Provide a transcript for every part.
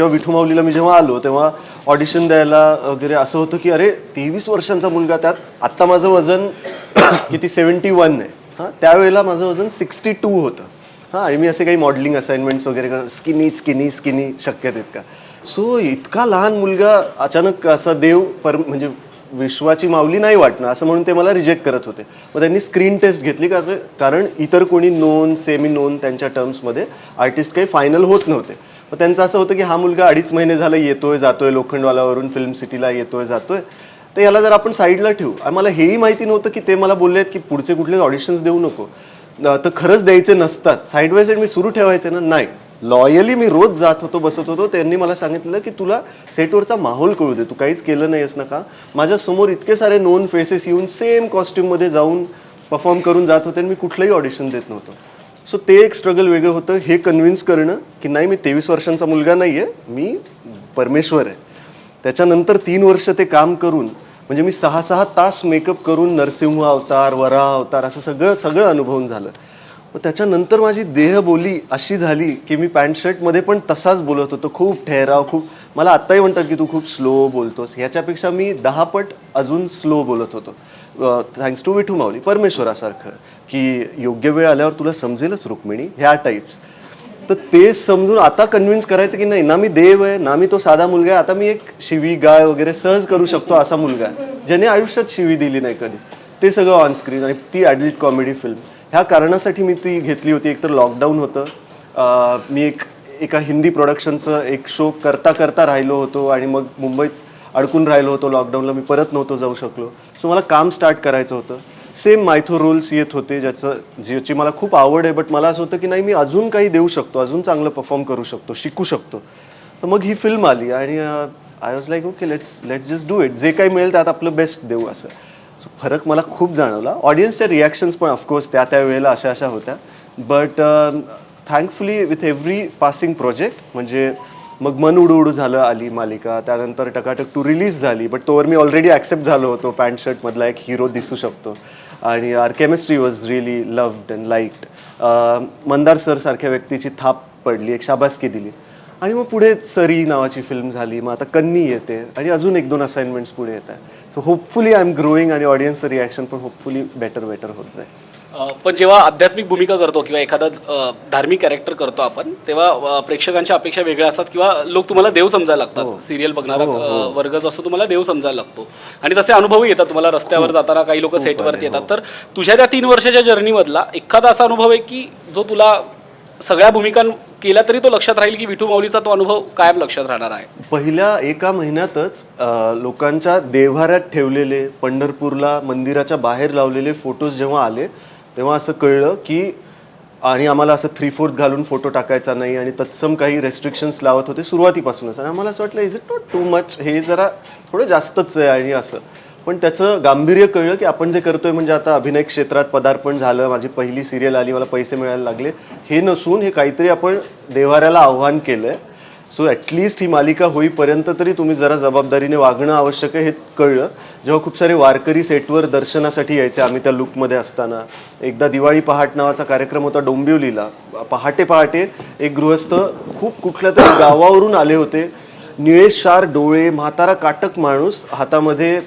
जेव्हा विठू माऊलीला मी जेव्हा आलो तेव्हा ऑडिशन द्यायला वगैरे असं होतं की अरे तेवीस वर्षांचा मुलगा त्यात. आत्ता माझं वजन किती? सेवन्टी वन आहे. हां त्यावेळेला माझं वजन सिक्स्टी टू होतं. हां आणि मी असे काही मॉडेलिंग असाइनमेंट्स वगैरे स्किनी स्किनी स्किनी शक्य आहेत का सो इतका लहान मुलगा अचानक असा देव पर म्हणजे विश्वाची माऊली नाही वाटणं असं म्हणून ते मला रिजेक्ट करत होते. मग त्यांनी स्क्रीन टेस्ट घेतली कारण कारण इतर कोणी नोन सेमी नोन त्यांच्या टर्म्समध्ये आर्टिस्ट काही फायनल होत नव्हते. मग त्यांचं असं होतं की हा मुलगा अडीच महिने झालं येतोय जातोय लोखंडवालावरून फिल्म सिटीला येतोय जातोय. तर याला जर आपण साईडला ठेवू आणि मला हेही माहिती नव्हतं की ते मला बोलले आहेत की पुढचे कुठले ऑडिशन्स देऊ नको. तर खरंच द्यायचे नसतात. साईड बाय साईड मी सुरू ठेवायचे ना? नाही. लॉयली मी रोज जात होतो बसत होतो. त्यांनी मला सांगितलं की तुला सेटवरचा माहोल कळू दे. तू काहीच केलं नाहीस ना का? माझ्यासमोर इतके सारे नोन फेसेस येऊन सेम कॉस्ट्युममध्ये जाऊन परफॉर्म करून जात होते आणि मी कुठलंही ऑडिशन देत नव्हतो. सो ते एक स्ट्रगल वेगळं होतं. हे कन्व्हिन्स करणं की नाही मी तेवीस वर्षांचा मुलगा नाही आहे मी परमेश्वर आहे. त्याच्यानंतर तीन वर्ष ते काम करून म्हणजे मी सहा सहा तास मेकअप करून नरसिंह अवतार वरा अवतार असं सगळं सगळं अनुभवून झालं. मग त्याच्यानंतर माझी देहबोली अशी झाली की मी पॅन्ट शर्टमध्ये पण तसाच बोलत होतो. खूप ठेहराव खूप मला आत्ताही म्हणतात की तू खूप स्लो बोलतोस. ह्याच्यापेक्षा मी दहा पट अजून स्लो बोलत होतो. थँक्स टू विठू माऊली परमेश्वरासारखं की योग्य वेळ आल्यावर तुला समजेलच रुक्मिणी ह्या टाईप्स तर ते समजून आता कन्व्हिन्स करायचं की नाही ना मी देव आहे ना मी तो साधा मुलगा आहे. आता मी एक शिवी गाय वगैरे सहज करू शकतो असा मुलगा आहे ज्याने आयुष्यात शिवी दिली नाही कधी. ते सगळं ऑन स्क्रीन आणि ती ॲडल्ट कॉमेडी फिल्म ह्या कारणासाठी मी ती घेतली होती. एकतर लॉकडाऊन होतं. मी एक एका हिंदी प्रोडक्शनचं एक शो करता करता राहिलो होतो आणि मग मुंबईत अडकून राहिलो होतो. लॉकडाऊनला मी परत नव्हतो जाऊ शकलो. सो मला काम स्टार्ट करायचं होतं. सेम मायथो रोल्स येत होते ज्याचं ज्याची मला खूप आवड आहे बट मला असं होतं की नाही मी अजून काही देऊ शकतो. अजून चांगलं परफॉर्म करू शकतो शिकू शकतो. तर मग ही फिल्म आली आणि I was like okay let's let's just do it जे काही मिळेल त्यात आपलं बेस्ट देऊ असं. सो फरक मला खूप जाणवला. ऑडियन्सच्या रिॲक्शन्स पण ऑफकोर्स त्या त्या वेळेला अशा अशा होत्या. But thankfully with every passing project म्हणजे मग मन उडू उडू झालं आली मालिका त्यानंतर टकाटक टू रिलीज झाली बट तोवर मी ऑलरेडी ॲक्सेप्ट झालो होतो. पॅन्ट शर्टमधला एक हिरो दिसू शकतो. आणि our chemistry was really loved and liked Mandar sir सारख्या व्यक्तीची थाप पडली एक शाबासकी दिली. आणि मग पुढे सरी नावाची फिल्म झाली मग आता कन्नी येते आणि अजून एक दोन असाइनमेंट्स पुढे येत आहे so hopefully I am growing आणि ऑडियन्सचं रिॲक्शन पण होपफुली बेटर बेटर होत जाईल. पण जेव्हा आध्यात्मिक भूमिका करतो किंवा एखादा धार्मिक कॅरेक्टर करतो आपण तेव्हा प्रेक्षकांच्या अपेक्षा वेगळ्या असतात किंवा लोक तुम्हाला देव समजायला लागतात. सिरियल बघणारा अ, वर्ग जो असतो तुम्हाला देव समजायला लागतो. आणि तसे अनुभवही येतात तुम्हाला रस्त्यावर जाताना काही लोक सेटवरती येतात. तर तुझ्या त्या तीन वर्षाच्या जर्नीमधला एखादा असा अनुभव आहे की जो तुला सगळ्या भूमिका केल्या तरी तो लक्षात राहील की विठू माऊलीचा तो अनुभव कायम लक्षात राहणार आहे. पहिल्या एका महिन्यातच लोकांच्या देव्हाऱ्यात ठेवलेले पंढरपूरला मंदिराच्या बाहेर लावलेले फोटोज जेव्हा आले तेव्हा असं कळलं की आणि आम्हाला असं थ्री फोर्थ घालून फोटो टाकायचा नाही आणि तत्सम काही रेस्ट्रिक्शन्स लावत होते सुरुवातीपासूनच. आणि आम्हाला असं वाटलं is it not too much हे जरा थोडं जास्तच आहे आणि असं. पण त्याचं गांभीर्य कळलं की आपण जे करतोय म्हणजे आता अभिनय क्षेत्रात पदार्पण झालं माझी पहिली सिरियल आली मला पैसे मिळायला लागले हे नसून हे काहीतरी आपण देवाऱ्याला आव्हान केलं आहे सो ॲटलिस्ट ही मालिका होईपर्यंत तरी तुम्ही जरा जबाबदारीने वागणं आवश्यक आहे हे कळलं. जेव्हा खूप सारे वारकरी सेटवर दर्शनासाठी यायचे आम्ही त्या लुकमध्ये असताना. एकदा दिवाळी पहाट नावाचा कार्यक्रम होता डोंबिवलीला. पहाटे पहाटे एक गृहस्थ खूप कुठल्या तरी गावावरून आले होते. निळेशार डोळे म्हातारा काटक माणूस हातामध्ये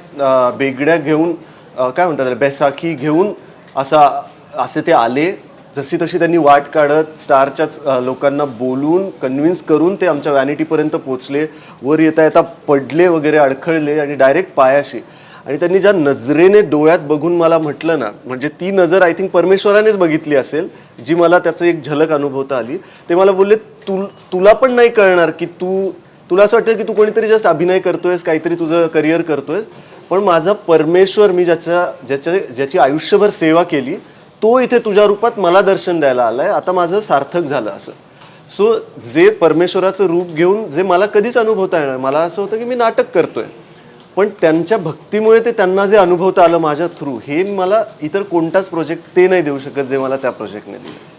बेगड्या घेऊन काय म्हणतात त्याला, बैसाखी घेऊन असा असे ते आले. जशी तशी त्यांनी वाट काढत स्टारच्याच लोकांना बोलून कन्व्हिन्स करून ते आमच्या व्हॅनिटीपर्यंत पोचले वर येता येता पडले वगैरे अडखळले आणि डायरेक्ट पायाशी. आणि त्यांनी ज्या नजरेने डोळ्यात बघून मला म्हटलं ना म्हणजे ती नजर आय थिंक परमेश्वरानेच बघितली असेल जी मला त्याचं एक झलक अनुभवता आली ते मला बोलले तू तुला पण नाही कळणार की तू तुला असं वाटतं की तू कोणीतरी जस्ट अभिनय करतोयस काहीतरी तुझं करिअर करतोय पण माझा परमेश्वर मी ज्याच्या ज्याच्या ज्याची आयुष्यभर सेवा केली तो इथे तुझ्या रूपात मला दर्शन द्यायला आलाय. आता माझं सार्थक झालं असं. सो जे परमेश्वराचं रूप घेऊन जे मला कधीच अनुभवता येणार मला असं होतं की मी नाटक करतोय. पण त्यांच्या भक्तीमुळे ते त्यांना जे अनुभवता आलं माझ्या थ्रू हे मला इतर कोणताच प्रोजेक्ट ते नाही देऊ शकत जे मला त्या प्रोजेक्टने दिलं.